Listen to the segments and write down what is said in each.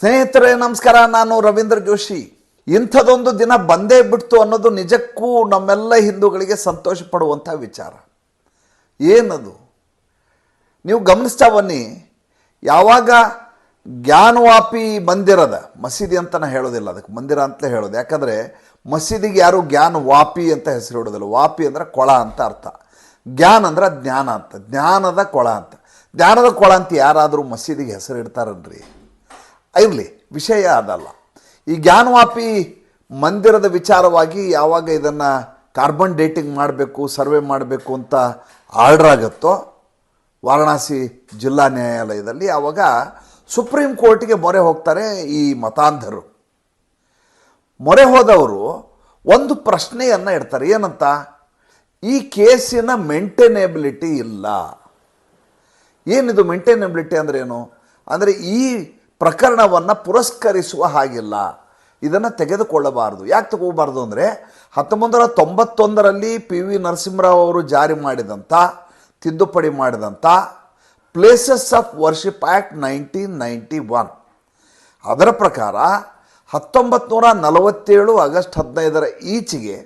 ಸ್ನೇಹಿತರೆ, ನಮಸ್ಕಾರ. ನಾನು ರವೀಂದ್ರ ಜೋಶಿ. ಇಂಥದೊಂದು ದಿನ ಬಂದೇ ಬಿಡ್ತು ಅನ್ನೋದು ನಿಜಕ್ಕೂ ನಮ್ಮೆಲ್ಲ ಹಿಂದೂಗಳಿಗೆ ಸಂತೋಷ ಪಡುವಂಥ ವಿಚಾರ. ಏನದು? ನೀವು ಗಮನಿಸ್ತಾ ಬನ್ನಿ. ಯಾವಾಗ ಜ್ಞಾನವಾಪಿ ಮಂದಿರದ, ಮಸೀದಿ ಅಂತ ನಾನು ಹೇಳೋದಿಲ್ಲ, ಅದಕ್ಕೆ ಮಂದಿರ ಅಂತಲೇ ಹೇಳೋದು. ಯಾಕಂದರೆ ಮಸೀದಿಗೆ ಯಾರು ಜ್ಞಾನ ವಾಪಿ ಅಂತ ಹೆಸರು ಇಡೋದಿಲ್ಲ. ವಾಪಿ ಅಂದರೆ ಕೊಳ ಅಂತ ಅರ್ಥ. ಜ್ಞಾನ ಅಂದ್ರೆ ಜ್ಞಾನ ಅಂತ. ಜ್ಞಾನದ ಕೊಳ ಅಂತ. ಜ್ಞಾನದ ಕೊಳ ಅಂತ ಯಾರಾದರೂ ಮಸೀದಿಗೆ ಹೆಸರು ಇಡ್ತಾರನ್ರಿ ಇರಲಿ, ವಿಷಯ ಅದಲ್ಲ. ಈ ಜ್ಞಾನವಾಪಿ ಮಂದಿರದ ವಿಚಾರವಾಗಿ ಯಾವಾಗ ಇದನ್ನು ಕಾರ್ಬನ್ ಡೇಟಿಂಗ್ ಮಾಡಬೇಕು ಸರ್ವೆ ಮಾಡಬೇಕು ಅಂತ ಆರ್ಡರ್ ಆಗುತ್ತೋ, ವಾರಣಾಸಿ ಜಿಲ್ಲಾ ನ್ಯಾಯಾಲಯದಲ್ಲಿ ಆವಾಗ ಸುಪ್ರೀಂ ಕೋರ್ಟ್ಗೆ ಮೊರೆ ಹೋಗ್ತಾರೆ ಈ ಮತಾಂಧರು. ಮೊರೆ ಹೋದವರು ಒಂದು ಪ್ರಶ್ನೆಯನ್ನು ಇಡ್ತಾರೆ, ಏನಂತ? ಈ ಕೇಸಿನ ಮೇಂಟೆನೇಬಿಲಿಟಿ ಇಲ್ಲ. ಏನಿದು ಮೇಂಟೈನಬಿಲಿಟಿ ಅಂದ್ರೇನು? ಅಂದರೆ ಈ ಪ್ರಕರಣವನ್ನು ಪುರಸ್ಕರಿಸುವ ಹಾಗಿಲ್ಲ. ಇದನ್ನು ತೆಗೆದುಕೊಳ್ಳಬಾರದು. ಯಾಕೆ ತಗೋಬಾರ್ದು ಅಂದರೆ ಹತ್ತೊಂಬತ್ತು ನೂರ ತೊಂಬತ್ತೊಂದರಲ್ಲಿ ಪಿ ವಿ ನರಸಿಂಹರಾವ್ ಅವರು ಜಾರಿ ಮಾಡಿದಂಥ ತಿದ್ದುಪಡಿ ಮಾಡಿದಂಥ places of worship act nineteen ninety one. ಅದರ ಪ್ರಕಾರ ಹತ್ತೊಂಬತ್ತು ನೂರ ನಲವತ್ತೇಳು ಆಗಸ್ಟ್ ಹದಿನೈದರ ಈಚೆಗೆ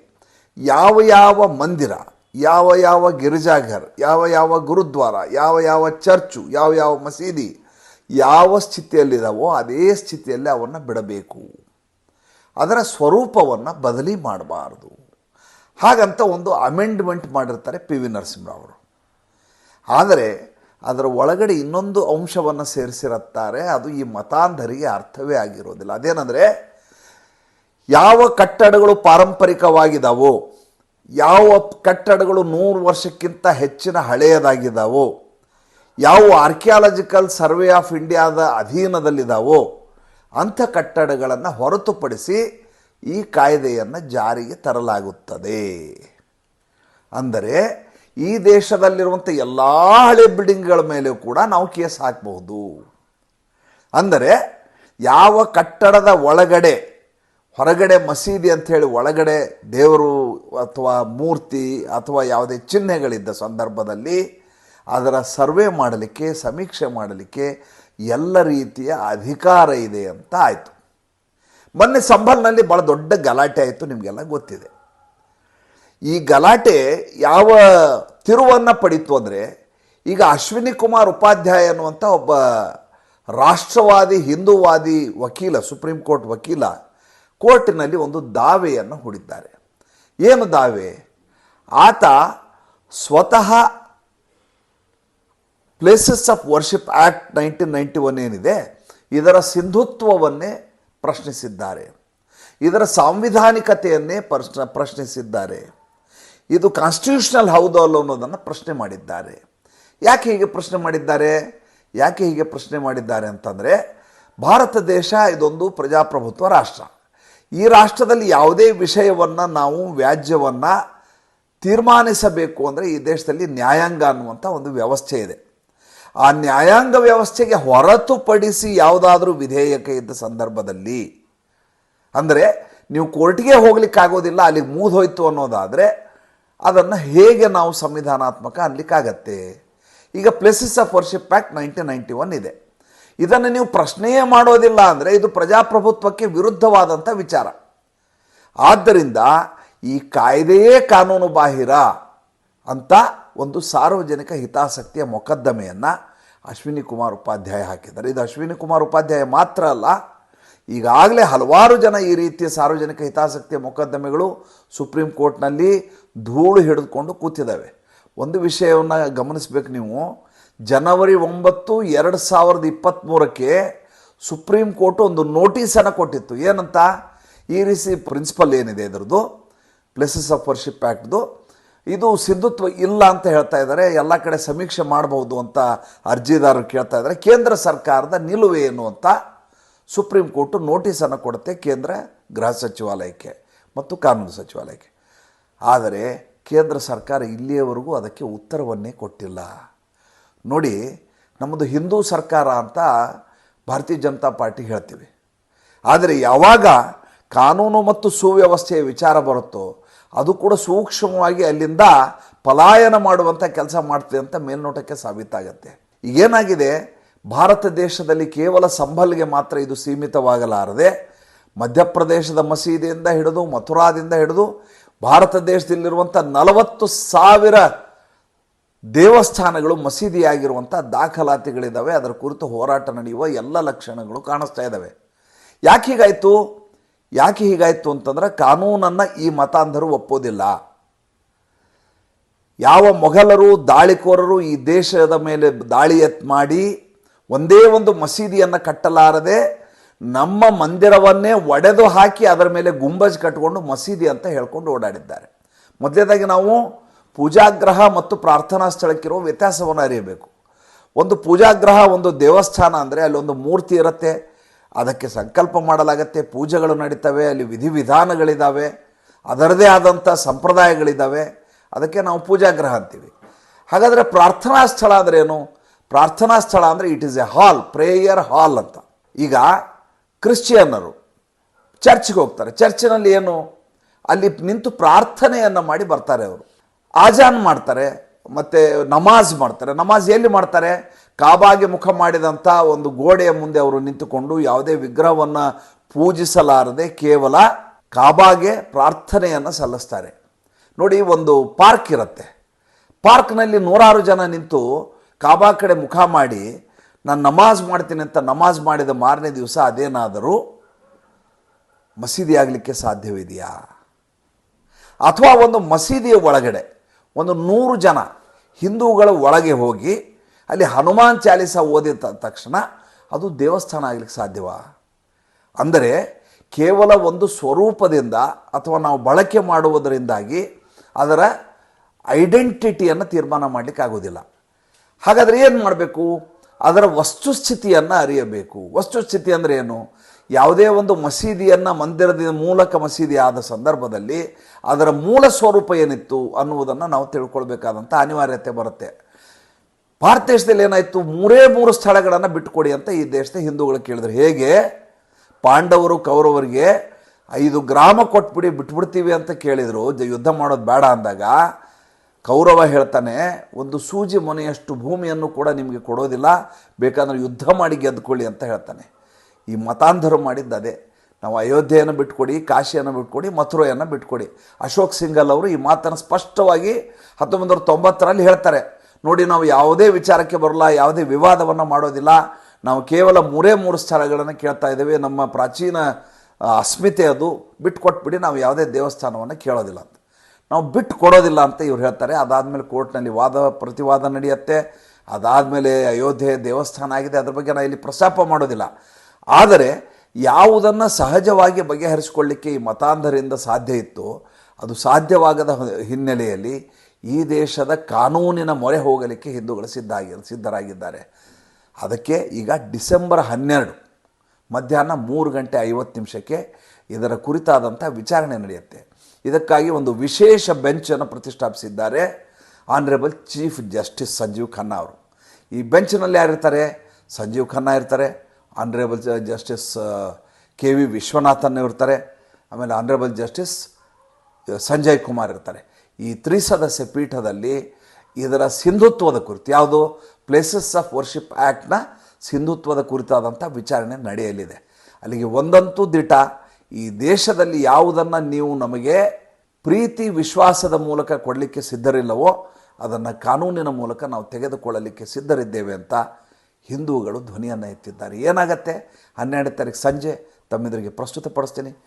ಯಾವ ಯಾವ ಮಂದಿರ, ಯಾವ ಯಾವ ಗಿರಿಜಾಘರ್, ಯಾವ ಯಾವ ಗುರುದ್ವಾರ, ಯಾವ ಯಾವ ಚರ್ಚು, ಯಾವ ಯಾವ ಮಸೀದಿ ಯಾವ ಸ್ಥಿತಿಯಲ್ಲಿದ್ದಾವೋ ಅದೇ ಸ್ಥಿತಿಯಲ್ಲಿ ಅವನ್ನು ಬಿಡಬೇಕು. ಅದರ ಸ್ವರೂಪವನ್ನು ಬದಲಿ ಮಾಡಬಾರ್ದು. ಹಾಗಂತ ಒಂದು ಅಮೆಂಡ್ಮೆಂಟ್ ಮಾಡಿರ್ತಾರೆ ಪಿ ವಿ ನರಸಿಂಹರಾವರು ಆದರೆ ಅದರ ಒಳಗಡೆ ಇನ್ನೊಂದು ಅಂಶವನ್ನು ಸೇರಿಸಿರುತ್ತಾರೆ. ಅದು ಈ ಮತಾಂಧರಿಗೆ ಅರ್ಥವೇ ಆಗಿರೋದಿಲ್ಲ. ಅದೇನೆಂದರೆ ಯಾವ ಕಟ್ಟಡಗಳು ಪಾರಂಪರಿಕವಾಗಿದ್ದಾವೋ, ಯಾವ ಕಟ್ಟಡಗಳು ನೂರು ವರ್ಷಕ್ಕಿಂತ ಹೆಚ್ಚಿನ ಹಳೆಯದಾಗಿದ್ದಾವೋ ಯಾವ ಆರ್ಕಿಯಾಲಜಿಕಲ್ ಸರ್ವೆ ಆಫ್ ಇಂಡಿಯಾದ ಅಧೀನದಲ್ಲಿದ್ದಾವೋ ಅಂಥ ಕಟ್ಟಡಗಳನ್ನು ಹೊರತುಪಡಿಸಿ ಈ ಕಾಯ್ದೆಯನ್ನು ಜಾರಿಗೆ ತರಲಾಗುತ್ತದೆ. ಅಂದರೆ ಈ ದೇಶದಲ್ಲಿರುವಂಥ ಎಲ್ಲ ಹಳೆ ಬಿಲ್ಡಿಂಗ್ಗಳ ಮೇಲೂ ಕೂಡ ನಾವು ಕೇಸ್ ಹಾಕಬಹುದು. ಅಂದರೆ ಯಾವ ಕಟ್ಟಡದ ಒಳಗಡೆ, ಹೊರಗಡೆ ಮಸೀದಿ ಅಂಥೇಳಿ ಒಳಗಡೆ ದೇವರು ಅಥವಾ ಮೂರ್ತಿ ಅಥವಾ ಯಾವುದೇ ಚಿಹ್ನೆಗಳಿದ್ದ ಸಂದರ್ಭದಲ್ಲಿ ಅದರ ಸರ್ವೆ ಮಾಡಲಿಕ್ಕೆ, ಸಮೀಕ್ಷೆ ಮಾಡಲಿಕ್ಕೆ ಎಲ್ಲ ರೀತಿಯ ಅಧಿಕಾರ ಇದೆ ಅಂತ ಆಯಿತು. ಮೊನ್ನೆ ಸಂಭಲ್ನಲ್ಲಿ ಭಾಳ ದೊಡ್ಡ ಗಲಾಟೆ ಆಯಿತು, ನಿಮಗೆಲ್ಲ ಗೊತ್ತಿದೆ. ಈ ಗಲಾಟೆ ಯಾವ ತಿರುವನ್ನು ಪಡಿತು ಅಂದರೆ, ಈಗ ಅಶ್ವಿನಿ ಕುಮಾರ್ ಉಪಾಧ್ಯಾಯ ಅನ್ನುವಂಥ ಒಬ್ಬ ರಾಷ್ಟ್ರವಾದಿ, ಹಿಂದೂವಾದಿ ವಕೀಲ, ಸುಪ್ರೀಂ ಕೋರ್ಟ್ ವಕೀಲ, ಕೋರ್ಟಿನಲ್ಲಿ ಒಂದು ದಾವೆಯನ್ನು ಹೂಡಿದ್ದಾರೆ. ಏನು ದಾವೆ? ಆತ ಸ್ವತಃ places of worship act nineteen ninety one ಏನಿದೆ, ಇದರ ಸಿಂಧುತ್ವವನ್ನೇ ಪ್ರಶ್ನಿಸಿದ್ದಾರೆ. ಇದರ ಸಾಂವಿಧಾನಿಕತೆಯನ್ನೇ ಪ್ರಶ್ನ, ಪ್ರಶ್ನಿಸಿದ್ದಾರೆ. ಇದು ಕಾನ್ಸ್ಟಿಟ್ಯೂಷನಲ್ ಹೌದು ಅಲ್ಲೋ ಅನ್ನೋದನ್ನು ಪ್ರಶ್ನೆ ಮಾಡಿದ್ದಾರೆ. ಯಾಕೆ ಹೀಗೆ ಪ್ರಶ್ನೆ ಮಾಡಿದ್ದಾರೆ? ಯಾಕೆ ಹೀಗೆ ಪ್ರಶ್ನೆ ಮಾಡಿದ್ದಾರೆ ಅಂತಂದರೆ, ಭಾರತ ದೇಶ ಇದೊಂದು ಪ್ರಜಾಪ್ರಭುತ್ವ ರಾಷ್ಟ್ರ. ಈ ರಾಷ್ಟ್ರದಲ್ಲಿ ಯಾವುದೇ ವಿಷಯವನ್ನು ನಾವು, ವ್ಯಾಜ್ಯವನ್ನು ತೀರ್ಮಾನಿಸಬೇಕು ಅಂದರೆ ಈ ದೇಶದಲ್ಲಿ ನ್ಯಾಯಾಂಗ ಅನ್ನುವಂಥ ಒಂದು ವ್ಯವಸ್ಥೆ ಇದೆ. ಆ ನ್ಯಾಯಾಂಗ ವ್ಯವಸ್ಥೆಗೆ ಹೊರತುಪಡಿಸಿ ಯಾವುದಾದ್ರೂ ವಿಧೇಯಕ ಇದ್ದ ಸಂದರ್ಭದಲ್ಲಿ, ಅಂದರೆ ನೀವು ಕೋರ್ಟ್ಗೆ ಹೋಗ್ಲಿಕ್ಕಾಗೋದಿಲ್ಲ ಅಲ್ಲಿಗೆ ಮೂದ್ ಹೋಯ್ತು ಅನ್ನೋದಾದರೆ ಅದನ್ನು ಹೇಗೆ ನಾವು ಸಂವಿಧಾನಾತ್ಮಕ ಅನ್ಲಿಕ್ಕಾಗತ್ತೆ? ಈಗ places of worship act nineteen ninety one ಇದೆ. ಇದನ್ನು ನೀವು ಪ್ರಶ್ನೆಯೇ ಮಾಡೋದಿಲ್ಲ ಅಂದರೆ ಇದು ಪ್ರಜಾಪ್ರಭುತ್ವಕ್ಕೆ ವಿರುದ್ಧವಾದಂಥ ವಿಚಾರ. ಆದ್ದರಿಂದ ಈ ಕಾಯ್ದೆಯೇ ಕಾನೂನು ಬಾಹಿರ ಅಂತ ಒಂದು ಸಾರ್ವಜನಿಕ ಹಿತಾಸಕ್ತಿಯ ಮೊಕದ್ದಮೆಯನ್ನು ಅಶ್ವಿನಿ ಕುಮಾರ್ ಉಪಾಧ್ಯಾಯ ಹಾಕಿದ್ದಾರೆ. ಇದು ಅಶ್ವಿನಿ ಕುಮಾರ್ ಉಪಾಧ್ಯಾಯ ಮಾತ್ರ ಅಲ್ಲ, ಈಗಾಗಲೇ ಹಲವಾರು ಜನ ಈ ರೀತಿಯ ಸಾರ್ವಜನಿಕ ಹಿತಾಸಕ್ತಿಯ ಮೊಕದ್ದಮೆಗಳು ಸುಪ್ರೀಂ ಕೋರ್ಟ್ನಲ್ಲಿ ಧೂಳು ಹಿಡಿದುಕೊಂಡು ಕೂತಿದ್ದಾವೆ. ಒಂದು ವಿಷಯವನ್ನು ಗಮನಿಸಬೇಕು ನೀವು. ಜನವರಿ ಒಂಬತ್ತು ಎರಡು ಸಾವಿರದ ಇಪ್ಪತ್ತ್ಮೂರಕ್ಕೆ ಸುಪ್ರೀಂ ಕೋರ್ಟ್ ಒಂದು ನೋಟಿಸನ್ನು ಕೊಟ್ಟಿತ್ತು. ಏನಂತ? ಈ ರೀತಿ ಪ್ರಿನ್ಸಿಪಲ್ ಏನಿದೆ ಇದರದ್ದು? ಪ್ಲೇಸಸ್ ಆಫ್ ವರ್ಷಿಪ್ ಆ್ಯಕ್ಟ್ದು ಇದು ಸಿಂಧುತ್ವ ಇಲ್ಲ ಅಂತ ಹೇಳ್ತಾ ಇದ್ದಾರೆ. ಎಲ್ಲ ಕಡೆ ಸಮೀಕ್ಷೆ ಮಾಡಬಹುದು ಅಂತ ಅರ್ಜಿದಾರರು ಕೇಳ್ತಾ ಇದ್ದಾರೆ. ಕೇಂದ್ರ ಸರ್ಕಾರದ ನಿಲುವೆ ಏನು ಅಂತ ಸುಪ್ರೀಂ ಕೋರ್ಟು ನೋಟಿಸನ್ನು ಕೊಡುತ್ತೆ ಕೇಂದ್ರ ಗೃಹ ಸಚಿವಾಲಯಕ್ಕೆ ಮತ್ತು ಕಾನೂನು ಸಚಿವಾಲಯಕ್ಕೆ. ಆದರೆ ಕೇಂದ್ರ ಸರ್ಕಾರ ಇಲ್ಲಿಯವರೆಗೂ ಅದಕ್ಕೆ ಉತ್ತರವನ್ನೇ ಕೊಟ್ಟಿಲ್ಲ. ನೋಡಿ, ನಮ್ಮದು ಹಿಂದೂ ಸರ್ಕಾರ ಅಂತ ಭಾರತೀಯ ಜನತಾ ಪಾರ್ಟಿ ಹೇಳ್ತೀವಿ. ಆದರೆ ಯಾವಾಗ ಕಾನೂನು ಮತ್ತು ಸುವ್ಯವಸ್ಥೆಯ ವಿಚಾರ ಬರುತ್ತೋ ಅದು ಕೂಡ ಸೂಕ್ಷ್ಮವಾಗಿ ಅಲ್ಲಿಂದ ಪಲಾಯನ ಮಾಡುವಂಥ ಕೆಲಸ ಮಾಡ್ತಿದೆ ಅಂತ ಮೇಲ್ನೋಟಕ್ಕೆ ಸಾಬೀತಾಗತ್ತೆ. ಈಗೇನಾಗಿದೆ? ಭಾರತ ದೇಶದಲ್ಲಿ ಕೇವಲ ಸಂಭಲ್ಗೆ ಮಾತ್ರ ಇದು ಸೀಮಿತವಾಗಲಾರದೆ, ಮಧ್ಯಪ್ರದೇಶದ ಮಸೀದಿಯಿಂದ ಹಿಡಿದು ಮಥುರಾದಿಂದ ಹಿಡಿದು ಭಾರತ ದೇಶದಲ್ಲಿರುವಂಥ ನಲವತ್ತು ಸಾವಿರ ದೇವಸ್ಥಾನಗಳು ಮಸೀದಿಯಾಗಿರುವಂಥ ದಾಖಲಾತಿಗಳಿದ್ದಾವೆ ಅದರ ಕುರಿತು ಹೋರಾಟ ನಡೆಯುವ ಎಲ್ಲ ಲಕ್ಷಣಗಳು ಕಾಣಿಸ್ತಾ ಇದ್ದಾವೆ ಯಾಕೆ ಹೀಗಾಯಿತು ಯಾಕೆ ಹೀಗಾಯಿತು ಅಂತಂದ್ರೆ ಕಾನೂನನ್ನು ಈ ಮತಾಂಧರು ಒಪ್ಪೋದಿಲ್ಲ. ಯಾವ ಮೊಘಲರು, ದಾಳಿಕೋರರು ಈ ದೇಶದ ಮೇಲೆ ದಾಳಿ ಎತ್ ಮಾಡಿ ಒಂದೇ ಒಂದು ಮಸೀದಿಯನ್ನು ಕಟ್ಟಲಾರದೆ ನಮ್ಮ ಮಂದಿರವನ್ನೇ ಒಡೆದು ಹಾಕಿ ಅದರ ಮೇಲೆ ಗುಂಬಜ್ ಕಟ್ಟಿಕೊಂಡು ಮಸೀದಿ ಅಂತ ಹೇಳ್ಕೊಂಡು ಓಡಾಡಿದ್ದಾರೆ. ಮೊದಲನೇದಾಗಿ ನಾವು ಪೂಜಾಗ್ರಹ ಮತ್ತು ಪ್ರಾರ್ಥನಾ ಸ್ಥಳಕ್ಕಿರುವ ವ್ಯತ್ಯಾಸವನ್ನು ಅರಿಯಬೇಕು. ಒಂದು ಪೂಜಾಗ್ರಹ, ಒಂದು ದೇವಸ್ಥಾನ ಅಂದರೆ ಅಲ್ಲೊಂದು ಮೂರ್ತಿ ಇರುತ್ತೆ ಅದಕ್ಕೆ ಸಂಕಲ್ಪ ಮಾಡಲಾಗತ್ತೆ, ಪೂಜೆಗಳು ನಡೀತವೆ, ಅಲ್ಲಿ ವಿಧಿವಿಧಾನಗಳಿದ್ದಾವೆ ಅದರದೇ ಆದಂಥ ಸಂಪ್ರದಾಯಗಳಿದ್ದಾವೆ ಅದಕ್ಕೆ ನಾವು ಪೂಜಾಗ್ರಹ ಅಂತೀವಿ. ಹಾಗಾದರೆ ಪ್ರಾರ್ಥನಾ ಸ್ಥಳ ಅಂದ್ರೇನು ಪ್ರಾರ್ಥನಾ ಸ್ಥಳ ಅಂದರೆ it is a hall prayer hall ಅಂತ. ಈಗ ಕ್ರಿಶ್ಚಿಯನ್ನರು ಚರ್ಚ್ಗೆ ಹೋಗ್ತಾರೆ. ಚರ್ಚಿನಲ್ಲಿ ಏನು? ಅಲ್ಲಿ ನಿಂತು ಪ್ರಾರ್ಥನೆಯನ್ನು ಮಾಡಿ ಬರ್ತಾರೆ ಅವರು. ಆಜಾನ್ ಮಾಡ್ತಾರೆ, ಮತ್ತು ನಮಾಜ್ ಮಾಡ್ತಾರೆ. ನಮಾಜ್ ಎಲ್ಲಿ ಮಾಡ್ತಾರೆ? ಕಾಬಾಗೆ ಮುಖ ಮಾಡಿದಂಥ ಒಂದು ಗೋಡೆಯ ಮುಂದೆ ಅವರು ನಿಂತುಕೊಂಡು ಯಾವುದೇ ವಿಗ್ರಹವನ್ನು ಪೂಜಿಸಲಾರದೆ ಕೇವಲ ಕಾಬಾಗೆ ಪ್ರಾರ್ಥನೆಯನ್ನು ಸಲ್ಲಿಸ್ತಾರೆ. ನೋಡಿ, ಒಂದು ಪಾರ್ಕ್ ಇರುತ್ತೆ. ಪಾರ್ಕ್ನಲ್ಲಿ ನೂರಾರು ಜನ ನಿಂತು ಕಾಬಾ ಕಡೆ ಮುಖ ಮಾಡಿ, ನಾನು ನಮಾಜ್ ಮಾಡ್ತೀನಿ ಅಂತ ನಮಾಜ್ ಮಾಡಿದ ಮಾರನೇ ದಿವಸ ಅದೇನಾದರೂ ಮಸೀದಿ ಆಗಲಿಕ್ಕೆ ಸಾಧ್ಯವಿದೆಯಾ? ಅಥವಾ ಒಂದು ಮಸೀದಿಯ ಒಳಗಡೆ ಒಂದು ನೂರು ಜನ ಹಿಂದೂಗಳ ಒಳಗೆ ಹೋಗಿ ಅಲ್ಲಿ ಹನುಮಾನ್ ಚಾಲೀಸ ಓದಿದ ತಕ್ಷಣ ಅದು ದೇವಸ್ಥಾನ ಆಗಲಿಕ್ಕೆ ಸಾಧ್ಯವ? ಅಂದರೆ ಕೇವಲ ಒಂದು ಸ್ವರೂಪದಿಂದ ಅಥವಾ ನಾವು ಬಳಕೆ ಮಾಡುವುದರಿಂದಾಗಿ ಅದರ ಐಡೆಂಟಿಟಿಯನ್ನು ತೀರ್ಮಾನ ಮಾಡಲಿಕ್ಕೆ ಆಗೋದಿಲ್ಲ ಹಾಗಾದರೆ ಏನು ಮಾಡಬೇಕು? ಅದರ ವಸ್ತುಸ್ಥಿತಿಯನ್ನು ಅರಿಯಬೇಕು. ವಸ್ತುಸ್ಥಿತಿ ಅಂದರೆ ಏನು? ಯಾವುದೇ ಒಂದು ಮಸೀದಿಯನ್ನು ಮಂದಿರದ ಮೂಲಕ ಮಸೀದಿ ಆದ ಸಂದರ್ಭದಲ್ಲಿ ಅದರ ಮೂಲ ಸ್ವರೂಪ ಏನಿತ್ತು ಅನ್ನುವುದನ್ನು ನಾವು ತಿಳ್ಕೊಳ್ಬೇಕಾದಂಥ ಅನಿವಾರ್ಯತೆ ಬರುತ್ತೆ. ಭಾರತ ದೇಶದಲ್ಲಿ ಏನಾಯಿತು? ಮೂರೇ ಮೂರು ಸ್ಥಳಗಳನ್ನು ಬಿಟ್ಟುಕೊಡಿ ಅಂತ ಈ ದೇಶದ ಹಿಂದೂಗಳು ಕೇಳಿದ್ರು. ಹೇಗೆ? ಪಾಂಡವರು, ಕೌರವರಿಗೆ ಐದು ಗ್ರಾಮ ಕೊಟ್ಬಿಡಿ, ಬಿಟ್ಬಿಡ್ತೀವಿ ಅಂತ ಕೇಳಿದರು. ಯುದ್ಧ ಮಾಡೋದು ಬೇಡ ಅಂದಾಗ ಕೌರವ ಹೇಳ್ತಾನೆ, ಒಂದು ಸೂಜಿ ಮೊನೆಯಷ್ಟು ಭೂಮಿಯನ್ನು ಕೂಡ ನಿಮಗೆ ಕೊಡೋದಿಲ್ಲ, ಬೇಕಾದ್ರೆ ಯುದ್ಧ ಮಾಡಿ ಗೆದ್ದುಕೊಳ್ಳಿ ಅಂತ ಹೇಳ್ತಾನೆ. ಈ ಮತಾಂಧರು ಮಾಡಿದ್ದು ಅದೇ. ನಾವು ಅಯೋಧ್ಯೆಯನ್ನು ಬಿಟ್ಕೊಡಿ, ಕಾಶಿಯನ್ನು ಬಿಟ್ಕೊಡಿ, ಮಥುರೆಯನ್ನು ಬಿಟ್ಕೊಡಿ. ಅಶೋಕ್ ಸಿಂಗಲ್ ಅವರು ಈ ಮಾತನ್ನು ಸ್ಪಷ್ಟವಾಗಿ ಹತ್ತೊಂಬತ್ತು ತೊಂಬತ್ತರಲ್ಲಿ ಹೇಳ್ತಾರೆ. ನೋಡಿ ನಾವು ಯಾವುದೇ ವಿಚಾರಕ್ಕೆ ಬರಲ್ಲ, ಯಾವುದೇ ವಿವಾದವನ್ನು ಮಾಡೋದಿಲ್ಲ. ನಾವು ಕೇವಲ ಮೂರೇ ಮೂರು ಸ್ಥಳಗಳನ್ನು ಕೇಳ್ತಾ ಇದ್ದೇವೆ. ನಮ್ಮ ಪ್ರಾಚೀನ ಅಸ್ಮಿತೆ ಅದು. ಬಿಟ್ಕೊಟ್ಬಿಡಿ, ನಾವು ಯಾವುದೇ ದೇವಸ್ಥಾನವನ್ನು ಕೇಳೋದಿಲ್ಲ ಅಂತ. ನಾವು ಬಿಟ್ಟು ಕೊಡೋದಿಲ್ಲ ಅಂತ ಇವ್ರು ಹೇಳ್ತಾರೆ. ಅದಾದಮೇಲೆ ಕೋರ್ಟ್ನಲ್ಲಿ ವಾದ, ಪ್ರತಿವಾದ ನಡೆಯುತ್ತೆ. ಅದಾದಮೇಲೆ ಅಯೋಧ್ಯೆ ದೇವಸ್ಥಾನ ಆಗಿದೆ. ಅದ್ರ ಬಗ್ಗೆ ನಾನು ಇಲ್ಲಿ ಪ್ರಸ್ತಾಪ ಮಾಡೋದಿಲ್ಲ. ಆದರೆ ಯಾವುದನ್ನು ಸಹಜವಾಗಿ ಬಗೆಹರಿಸಿಕೊಳ್ಳಿಕ್ಕೆ ಈ ಮತಾಂಧರಿಂದ ಸಾಧ್ಯ ಇತ್ತು ಅದು ಸಾಧ್ಯವಾಗದ ಹಿನ್ನೆಲೆಯಲ್ಲಿ ಈ ದೇಶದ ಕಾನೂನಿನ ಮೊರೆ ಹೋಗಲಿಕ್ಕೆ ಹಿಂದೂಗಳು ಸಿದ್ಧ ಆಗಿ ಸಿದ್ಧರಾಗಿದ್ದಾರೆ. ಅದಕ್ಕೆ ಈಗ ಡಿಸೆಂಬರ್ ಹನ್ನೆರಡು, ಮಧ್ಯಾಹ್ನ ಮೂರು ಗಂಟೆ ಐವತ್ತು ನಿಮಿಷಕ್ಕೆ ಇದರ ಕುರಿತಾದಂಥ ವಿಚಾರಣೆ ನಡೆಯುತ್ತೆ. ಇದಕ್ಕಾಗಿ ಒಂದು ವಿಶೇಷ ಬೆಂಚನ್ನು ಪ್ರತಿಷ್ಠಾಪಿಸಿದ್ದಾರೆ honourable chief justice Sanjiv Khanna ಅವರು. ಈ ಬೆಂಚ್ನಲ್ಲಿ ಯಾರಿರ್ತಾರೆ ಸಂಜೀವ್ ಖನ್ನಾ ಇರ್ತಾರೆ, honourable justice K V Viswanathan ಇರ್ತಾರೆ, ಆಮೇಲೆ ಆನರೇಬಲ್ ಜಸ್ಟಿಸ್ ಸಂಜಯ್ ಕುಮಾರ್ ಇರ್ತಾರೆ. ಈ ತ್ರಿಸದಸ್ಯ ಪೀಠದಲ್ಲಿ ಇದರ ಸಿಂಧುತ್ವದ ಕುರಿತು, ಯಾವುದು? ಪ್ಲೇಸಸ್ ಆಫ್ ವರ್ಷಿಪ್ ಆ್ಯಕ್ಟ್ನ ಸಿಂಧುತ್ವದ ಕುರಿತಾದಂಥ ವಿಚಾರಣೆ ನಡೆಯಲಿದೆ. ಅಲ್ಲಿಗೆ ಒಂದಂತೂ ದಿಟ, ಈ ದೇಶದಲ್ಲಿ ಯಾವುದನ್ನು ನೀವು ನಮಗೆ ಪ್ರೀತಿ ವಿಶ್ವಾಸದ ಮೂಲಕ ಕೊಡಲಿಕ್ಕೆ ಸಿದ್ಧರಿಲ್ಲವೋ, ಅದನ್ನು ಕಾನೂನಿನ ಮೂಲಕ ನಾವು ತೆಗೆದುಕೊಳ್ಳಲಿಕ್ಕೆ ಸಿದ್ಧರಿದ್ದೇವೆ ಅಂತ ಹಿಂದೂಗಳು ಧ್ವನಿಯನ್ನು ಎತ್ತಿದ್ದಾರೆ. ಏನಾಗತ್ತೆ? ಹನ್ನೆರಡು ತಾರೀಕು ಸಂಜೆ, ತಮ್ಮೆದುರಿಗೆ ಪ್ರಸ್ತುತಪಡಿಸ್ತೀನಿ.